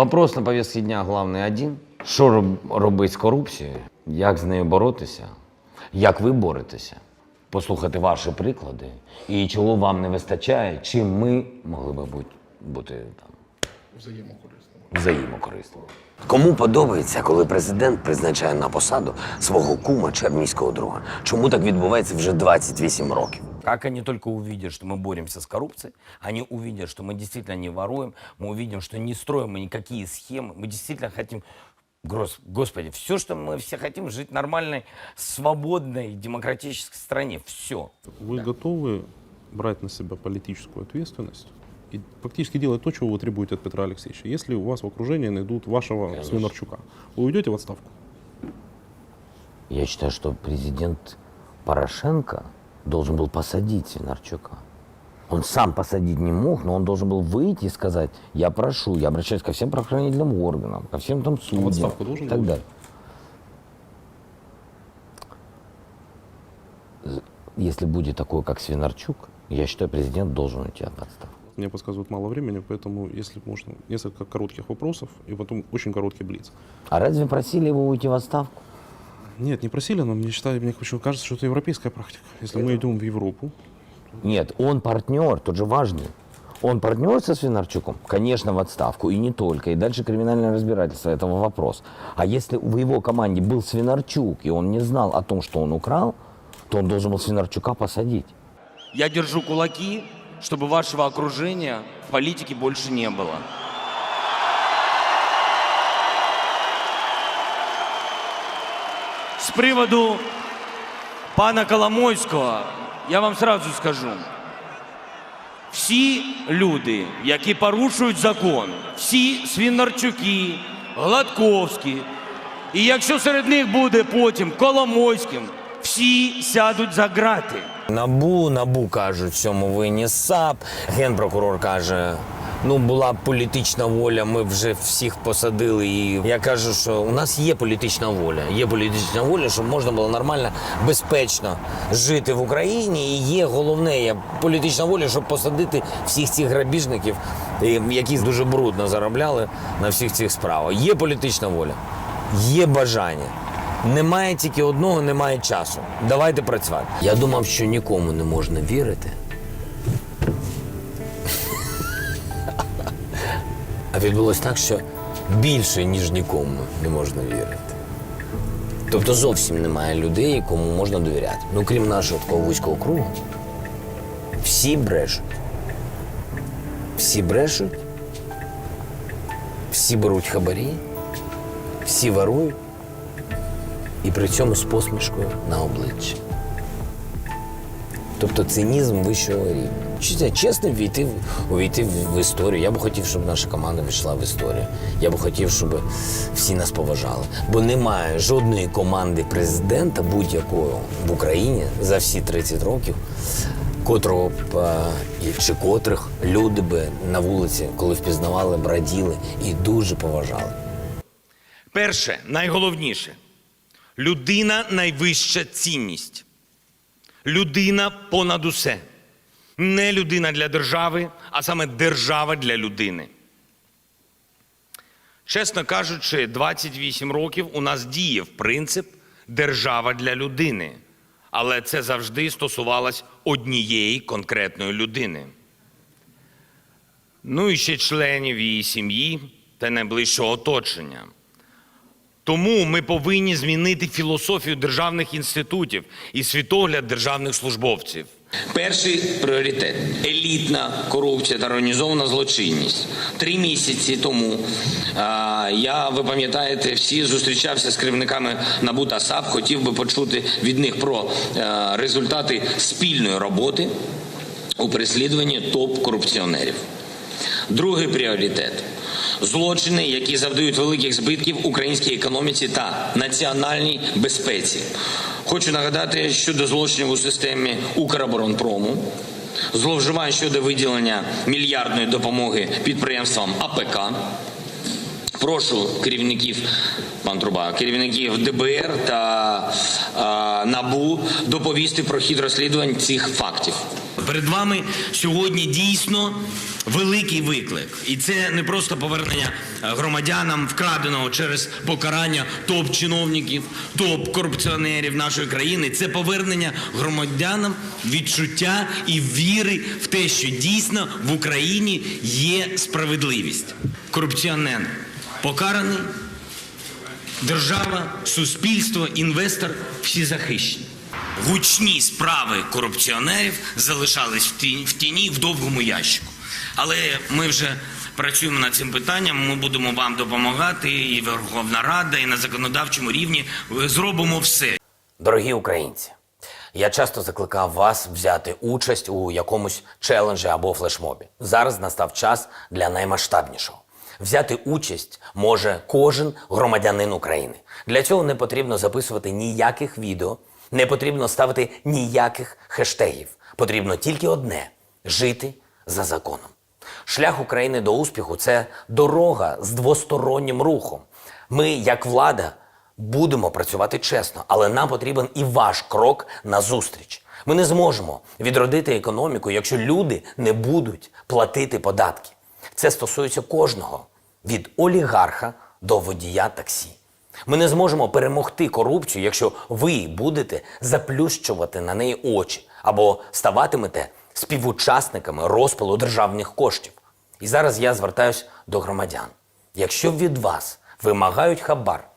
Вопрос на повестке дня главний один. Що роб- робити з корупцією? Як з нею боротися? Як ви боретеся? Послухати ваші приклади і чого вам не вистачає, чим ми могли би бути, бути там взаємокорисними. Кому подобається, коли президент призначає на посаду свого кума чи армійського друга? Чому так відбувається вже 28 років? Как они только увидят, что мы боремся с коррупцией, они увидят, что мы действительно не воруем, мы увидим, что не строим мы никакие схемы, мы действительно хотим, Господи, все, что мы все хотим, жить в нормальной, свободной, демократической стране. Все. Вы готовы брать на себя политическую ответственность и фактически делать то, чего вы требуете от Петра Алексеевича? Если у вас в окружении найдут вашего Свинарчука, вы уйдете в отставку? Я считаю, что президент Порошенко должен был посадить Свинарчука. Он сам посадить не мог, но он должен был выйти и сказать, я прошу, я обращаюсь ко всем правоохранительным органам, ко всем там судьям отставку должен и так далее. Если будет такой, как Свинарчук, я считаю, президент должен уйти от отставки. Мне подсказывают мало времени, поэтому, если можно, несколько коротких вопросов и потом очень короткий блиц. А разве просили его уйти в отставку? Нет, не просили, но мне, считаю, мне почему кажется, что это европейская практика. Если мы идем в Европу, Нет, он партнер, тут же важный. Он партнер со Свинарчуком? Конечно, в отставку. И не только. И дальше криминальное разбирательство этого вопрос. А если в его команде был Свинарчук, и он не знал о том, что он украл, то он должен был Свинарчука посадить. Я держу кулаки, чтобы вашего окружения в политике больше не было. З приводу пана Коломойського, я вам сразу скажу. Всі люди, які порушують закон, всі Свінарчуки, Гладковські, і якщо серед них буде потім Коломойським, всі сядуть за грати. Набу, набу кажуть, в цьому винні САП. Генпрокурор каже. Ну, була політична воля, ми вже всіх посадили. І я кажу, що у нас є політична воля. Є політична воля, щоб можна було нормально, безпечно жити в Україні. І є головне є політична воля, щоб посадити всіх цих грабіжників, які дуже брудно заробляли на всіх цих справах. Є політична воля, є бажання. Немає тільки одного, немає часу. Давайте працювати. Я думав, що нікому не можна вірити. А відбулося так, що більше, ніж нікому не можна вірити. Тобто зовсім немає людей, кому можна довіряти. Ну, крім нашого такого вузького кругу. Всі брешуть. Всі брешуть, всі беруть хабарі, всі ворують і при цьому з посмішкою на обличчі. Тобто цинізм вищого рівня. Це чесно війти, увійти в, історію? Я би хотів, щоб наша команда війшла в історію. Я би хотів, щоб всі нас поважали. Бо немає жодної команди президента будь-якого в Україні за всі 30 років, котрого б е, чи котрих люди би на вулиці, коли впізнавали, б раділи і дуже поважали. Перше, найголовніше людина найвища цінність. Людина понад усе. Не людина для держави, а саме держава для людини. Чесно кажучи, 28 років у нас діяв принцип держава для людини. Але це завжди стосувалось однієї конкретної людини. Ну і ще членів її сім'ї та найближчого оточення. Тому ми повинні змінити філософію державних інститутів і світогляд державних службовців. Перший пріоритет елітна корупція та організована злочинність. Три місяці тому а, я, ви пам'ятаєте, всі зустрічався з керівниками НАБУ та САП. Хотів би почути від них про е, результати спільної роботи у переслідуванні топ-корупціонерів. Другий пріоритет злочини, які завдають великих збитків українській економіці та національній безпеці. Хочу нагадати щодо злочинів у системі Укроборонпрому, зловживань щодо виділення мільярдної допомоги підприємствам АПК. Прошу керівників пан Труба, керівників ДБР та а, НАБУ доповісти про хід розслідувань цих фактів. Перед вами сьогодні дійсно великий виклик, і це не просто повернення е, громадянам вкраденого через покарання топ-чиновників, топ-корупціонерів нашої країни. Це повернення громадянам відчуття і віри в те, що дійсно в Україні є справедливість. Корупціонер покараний, держава, суспільство, інвестор всі захищені. Гучні справи корупціонерів залишались в тіні, в довгому ящику. Але ми вже працюємо над цим питанням. Ми будемо вам допомагати, і Верховна Рада, і на законодавчому рівні зробимо все. Дорогі українці, я часто закликав вас взяти участь у якомусь челенджі або флешмобі. Зараз настав час для наймасштабнішого. Взяти участь може кожен громадянин України. Для цього не потрібно записувати ніяких відео, не потрібно ставити ніяких хештегів. Потрібно тільки одне жити за законом. Шлях України до успіху це дорога з двостороннім рухом. Ми, як влада, будемо працювати чесно, але нам потрібен і ваш крок на зустріч. Ми не зможемо відродити економіку, якщо люди не будуть платити податки. Це стосується кожного від олігарха до водія таксі. Ми не зможемо перемогти корупцію, якщо ви будете заплющувати на неї очі або ставатимете співучасниками розпилу державних коштів. І зараз я звертаюсь до громадян. Якщо від вас вимагають хабар,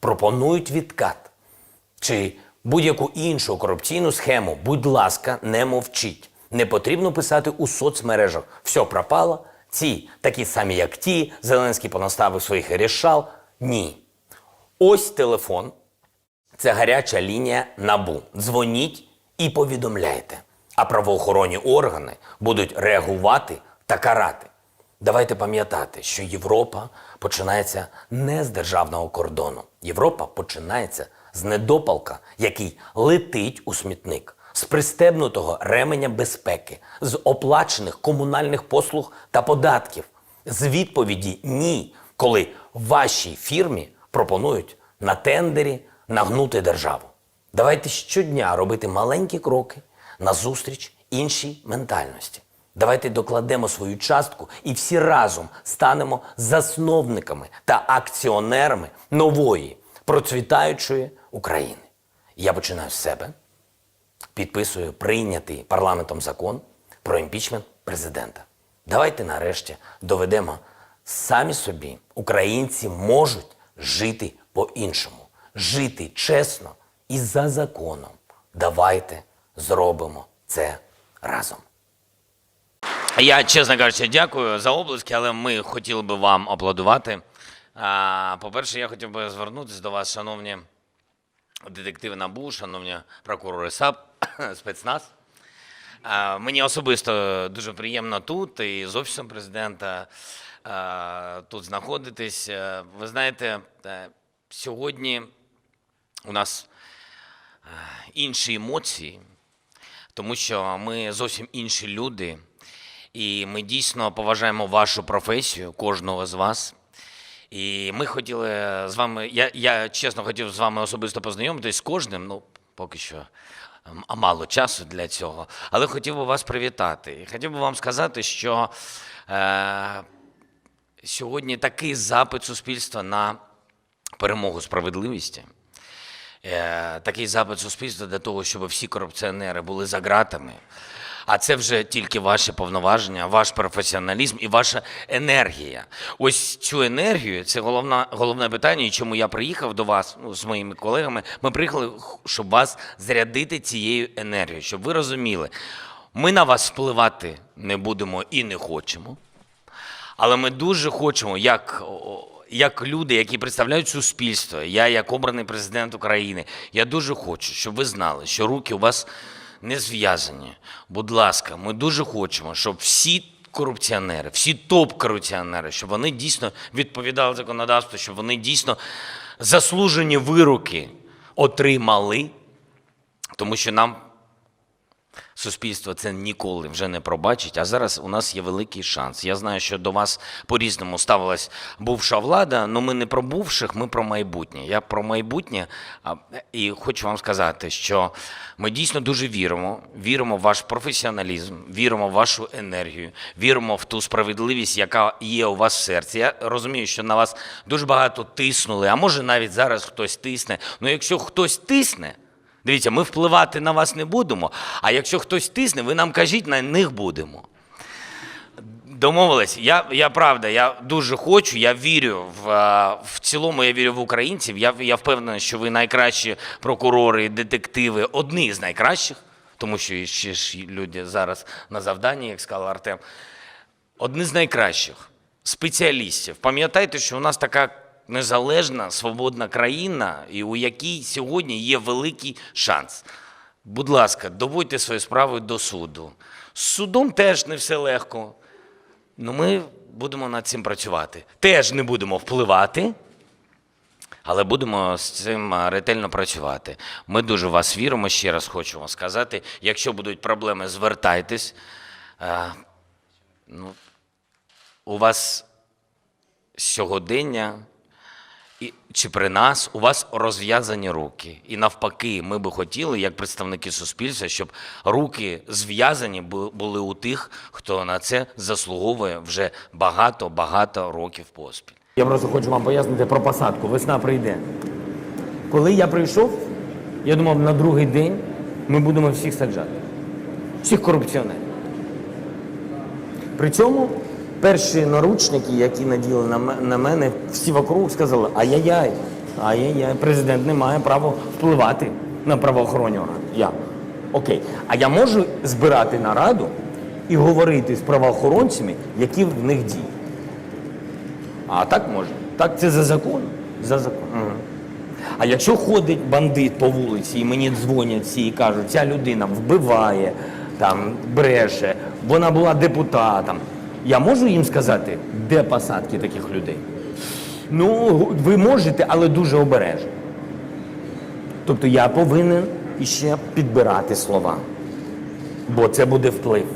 пропонують відкат чи будь-яку іншу корупційну схему, будь ласка, не мовчіть. Не потрібно писати у соцмережах все пропало. Ці такі самі, як ті, Зеленський понаставив своїх рішал. Ні. Ось телефон. Це гаряча лінія набу. Дзвоніть і повідомляйте. А правоохоронні органи будуть реагувати та карати. Давайте пам'ятати, що Європа починається не з державного кордону. Європа починається з недопалка, який летить у смітник, з пристебнутого ременя безпеки, з оплачених комунальних послуг та податків, з відповіді ні, коли вашій фірмі пропонують на тендері нагнути державу. Давайте щодня робити маленькі кроки назустріч іншій ментальності. Давайте докладемо свою частку і всі разом станемо засновниками та акціонерами нової процвітаючої України. Я починаю з себе, підписую прийнятий парламентом закон про імпічмент президента. Давайте нарешті доведемо самі собі, українці можуть жити по-іншому, жити чесно і за законом. Давайте зробимо це разом. Я, чесно кажучи, дякую за облиски, але ми хотіли би вам аплодувати. По-перше, я хотів би звернутися до вас, шановні детективи НАБУ, шановні прокурори САП, спецназ. Мені особисто дуже приємно тут і з Офісом президента тут знаходитись. Е, Ви знаєте, е, сьогодні у нас е, інші емоції, тому що ми зовсім інші люди, і ми дійсно поважаємо вашу професію, кожного з вас. І ми хотіли з вами, я, я чесно хотів з вами особисто познайомитись з кожним, ну, поки що мало часу для цього, але хотів би вас привітати. Хотів би вам сказати, що е, сьогодні такий запит суспільства на перемогу справедливості. Е, такий запит суспільства для того, щоб всі корупціонери були за ґратами. А це вже тільки ваші повноваження, ваш професіоналізм і ваша енергія. Ось цю енергію це головна, головне питання, і чому я приїхав до вас ну, з моїми колегами. Ми приїхали, щоб вас зарядити цією енергією, щоб ви розуміли, ми на вас впливати не будемо і не хочемо. Але ми дуже хочемо, як, як люди, які представляють суспільство, я як обраний президент України, я дуже хочу, щоб ви знали, що руки у вас не зв'язані. Будь ласка, ми дуже хочемо, щоб всі корупціонери, всі топ-корупціонери, щоб вони дійсно відповідали законодавству, щоб вони дійсно заслужені вироки отримали, тому що нам Суспільство це ніколи вже не пробачить. А зараз у нас є великий шанс. Я знаю, що до вас по-різному ставилась бувша влада, але ми не про бувших, ми про майбутнє. Я про майбутнє і хочу вам сказати, що ми дійсно дуже віримо. Віримо в ваш професіоналізм, віримо в вашу енергію, віримо в ту справедливість, яка є у вас в серці. Я розумію, що на вас дуже багато тиснули, а може навіть зараз хтось тисне. Ну якщо хтось тисне. Дивіться, ми впливати на вас не будемо, а якщо хтось тисне, ви нам кажіть, на них будемо. Домовились. Я, я правда, я дуже хочу, я вірю в, е, в цілому, я вірю в українців. Я, я впевнений, що ви найкращі прокурори, детективи, одні з найкращих, тому що ще ж люди зараз на завданні, як сказав Артем. Одні з найкращих спеціалістів. Пам'ятайте, що у нас така незалежна, свободна країна, і у якій сьогодні є великий шанс. Будь ласка, доводьте свої справи до суду. З судом теж не все легко. Ну, ми будемо над цим працювати. Теж не будемо впливати, але будемо з цим ретельно працювати. Ми дуже в вас віримо. Ще раз хочу вам сказати. Якщо будуть проблеми, звертайтесь. Ну, у вас сьогодення і, чи при нас у вас розв'язані руки. І навпаки, ми би хотіли, як представники суспільства, щоб руки зв'язані були у тих, хто на це заслуговує вже багато-багато років поспіль. Я просто хочу вам пояснити про посадку. Весна прийде. Коли я прийшов, я думав, на другий день ми будемо всіх саджати. Всіх корупціонерів. При цьому перші наручники, які наділи на мене, всі вокруг сказали, ай-яй-яй, ай-яй-яй, президент не має права впливати на правоохоронні органи. Я. Окей. А я можу збирати нараду і говорити з правоохоронцями, які в них дії. А так можна. Так це за законом. За законом. Мгм. А якщо ходить бандит по вулиці і мені дзвонять всі і кажуть, ця людина вбиває, там, бреше, вона була депутатом. Я можу їм сказати, де посадки таких людей? Ну, ви можете, але дуже обережно. Тобто я повинен іще підбирати слова, бо це буде вплив.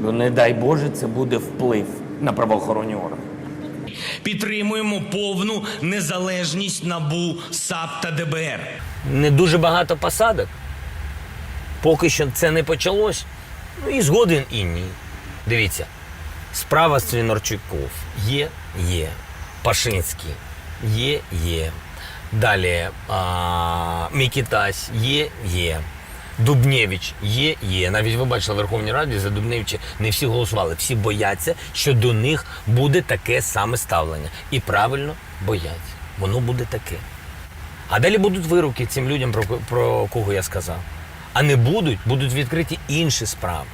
Ну, не дай Боже, це буде вплив на правоохоронні органи. Підтримуємо повну незалежність НАБУ, САП та ДБР. Не дуже багато посадок. Поки що це не почалось. Ну і згоден і ні. Дивіться, справа Свінорчуков є, є. Пашинський є, є. Далі а, Мікітась є, є. Дубнєвич є, є. Навіть ви бачили в Верховній Раді за Дубневича не всі голосували. Всі бояться, що до них буде таке саме ставлення. І правильно бояться. Воно буде таке. А далі будуть вироки цим людям, про, про кого я сказав. А не будуть, будуть відкриті інші справи.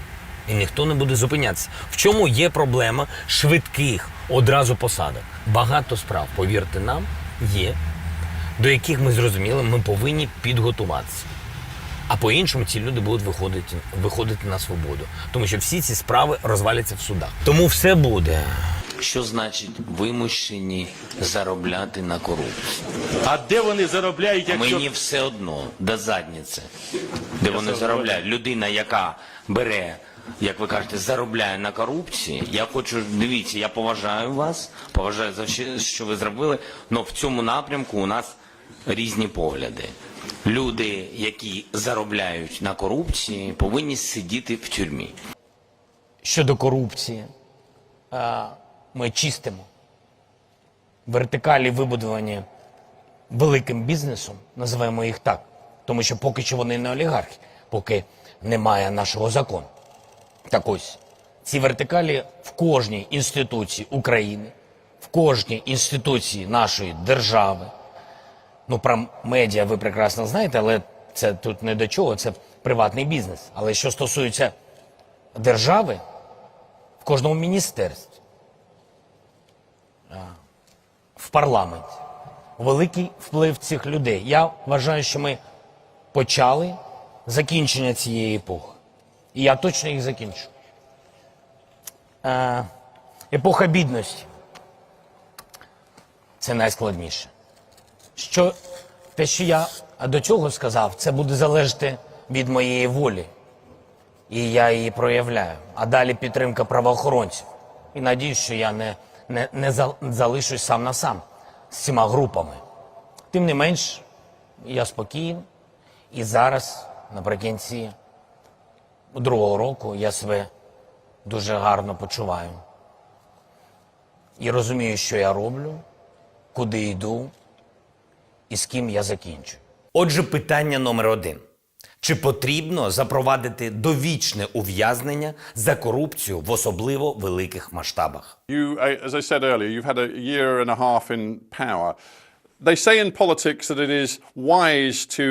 І ніхто не буде зупинятися. В чому є проблема швидких одразу посадок? Багато справ, повірте нам, є, до яких ми зрозуміли, ми повинні підготуватися. А по-іншому ці люди будуть виходити, виходити на свободу. Тому що всі ці справи розваляться в судах. Тому все буде. Що значить вимушені заробляти на корупції? А де вони заробляють, якщо Мені все одно до задніці, де вони заробляють. Людина, яка бере, як ви кажете, заробляє на корупції. Я хочу, дивіться, я поважаю вас, поважаю за все, що ви зробили. але в цьому напрямку у нас різні погляди. Люди, які заробляють на корупції, повинні сидіти в тюрмі. Щодо корупції, е, ми чистимо вертикалі вибудовані великим бізнесом, називаємо їх так, тому що поки що вони не олігархи, поки немає нашого закону. Так ось, ці вертикалі в кожній інституції України, в кожній інституції нашої держави. Ну, про медіа ви прекрасно знаєте, але це тут не до чого, це приватний бізнес. Але що стосується держави, в кожному міністерстві, в парламенті великий вплив цих людей. Я вважаю, що ми почали закінчення цієї епохи. І я точно їх закінчу. Е, епоха бідності. Це найскладніше. Що те, що я до цього сказав, це буде залежати від моєї волі. І я її проявляю. А далі підтримка правоохоронців. І надіюсь, що я не, не, не залишусь сам на сам з цими групами. Тим не менш, я спокійний. І зараз, наприкінці другого року, я себе дуже гарно почуваю. І розумію, що я роблю, куди йду і з ким я закінчу. Отже, питання номер один. Чи потрібно запровадити довічне ув'язнення за корупцію в особливо великих масштабах? You, as I said earlier, you've had a year and a half in power. They say in politics that it is wise to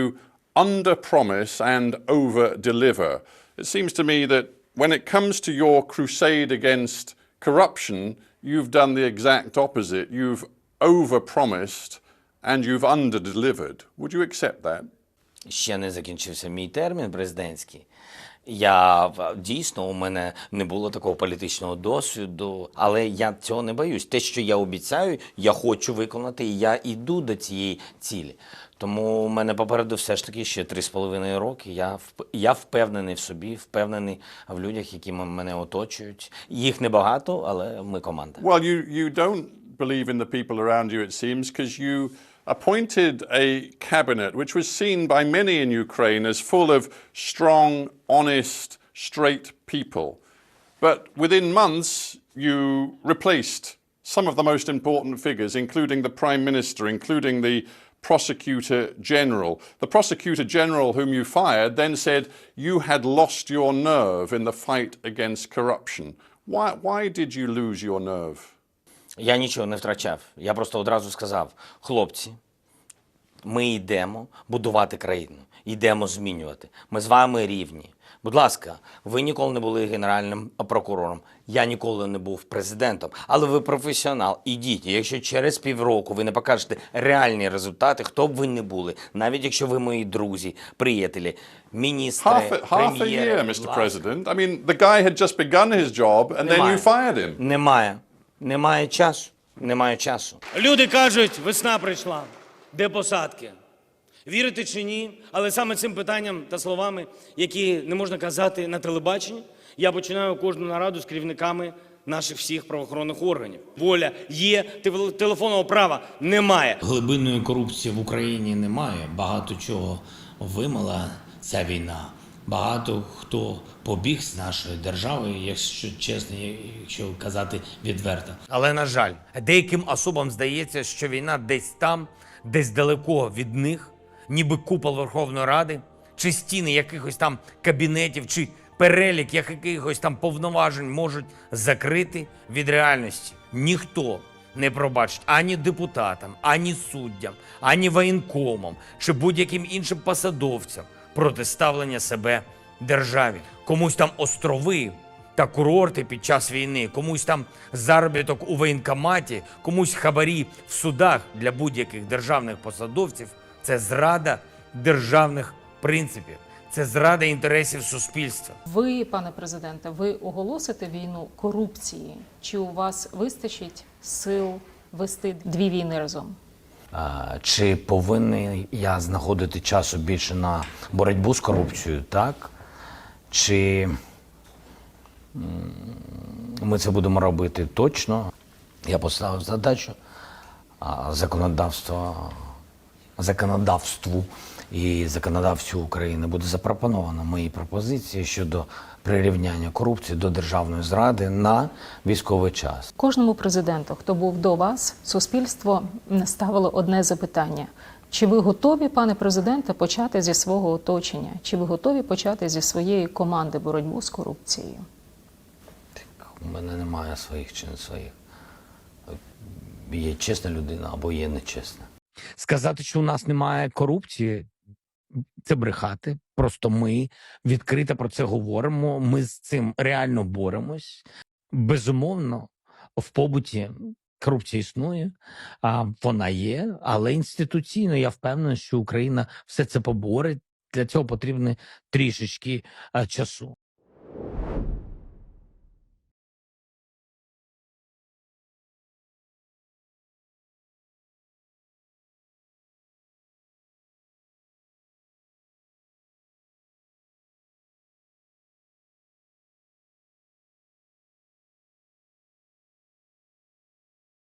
under promise and over deliver. It seems to me that when it comes to your crusade against corruption, you've done the exact opposite. You've over promised and you've under delivered. Would you accept that? Ще не закінчився мій термін президентський. Я дійсно у мене не було такого політичного досвіду, але я цього не боюсь. Те, що я обіцяю, я хочу виконати, і я йду до цієї цілі. Тому у мене попереду все ж таки ще три з половиною роки. Я я впевнений в собі, впевнений в людях, які мене оточують. Їх небагато, але ми команда. Well, you, you don't believe in the people around you, it seems, because you appointed a cabinet which was seen by many in Ukraine as full of strong, honest, straight people. But within months, you replaced some of the most important figures, including the Prime Minister, including the Prosecutor General. The Prosecutor General, whom you fired, then said you had lost your nerve in the fight against corruption. Why, why did you lose your nerve? Я нічого не втрачав. Я просто одразу сказав: хлопці, ми йдемо будувати країну, йдемо змінювати. Ми з вами рівні. Будь ласка, ви ніколи не були генеральним прокурором. Я ніколи не був президентом. Але ви професіонал. Ідіть. Якщо через півроку ви не покажете реальні результати, хто б ви не були, навіть якщо ви мої друзі, приятелі, міністри, Half half a прем'єри, year, Mr. President. I mean, the guy had just begun his job and then you fired him. Немає. Немає часу. Немає часу. Люди кажуть, весна прийшла. Де посадки? Вірите чи ні? Але саме цим питанням та словами, які не можна казати на телебаченні, я починаю кожну нараду з керівниками наших всіх правоохоронних органів. Воля є, тел- телефонного права немає. Глибинної корупції в Україні немає. Багато чого вимила ця війна. Багато хто побіг з нашої держави, якщо чесно, якщо казати відверто. Але на жаль, деяким особам здається, що війна десь там, десь далеко від них, ніби купол Верховної Ради, чи стіни якихось там кабінетів, чи перелік якихось там повноважень можуть закрити від реальності. Ніхто не пробачить ані депутатам, ані суддям, ані воєнкомам чи будь-яким іншим посадовцям протиставлення себе державі. Комусь там острови та курорти під час війни, комусь там заробіток у воєнкоматі, комусь хабарі в судах для будь-яких державних посадовців це зрада державних принципів, це зрада інтересів суспільства. Ви, пане президенте, ви оголосите війну корупції? Чи у вас вистачить сил вести дві війни разом? А, Чи повинен я знаходити часу більше на боротьбу з корупцією? Так. Чи ми це будемо робити точно? Я поставив задачу а, законодавства, законодавству і законодавцю України буде запропоновано мої пропозиції щодо прирівняння корупції до державної зради на військовий час. Кожному президенту, хто був до вас, суспільство ставило одне запитання: чи ви готові, пане президенте, почати зі свого оточення? Чи ви готові почати зі своєї команди боротьбу з корупцією? Так, У мене немає своїх чи не своїх. Є чесна людина або є нечесна. Сказати, що у нас немає корупції, це брехати. Просто ми відкрито про це говоримо. Ми з цим реально боремось. Безумовно, в побуті корупція існує, а вона є, але інституційно я впевнений, що Україна все це поборить. Для цього потрібно трішечки часу.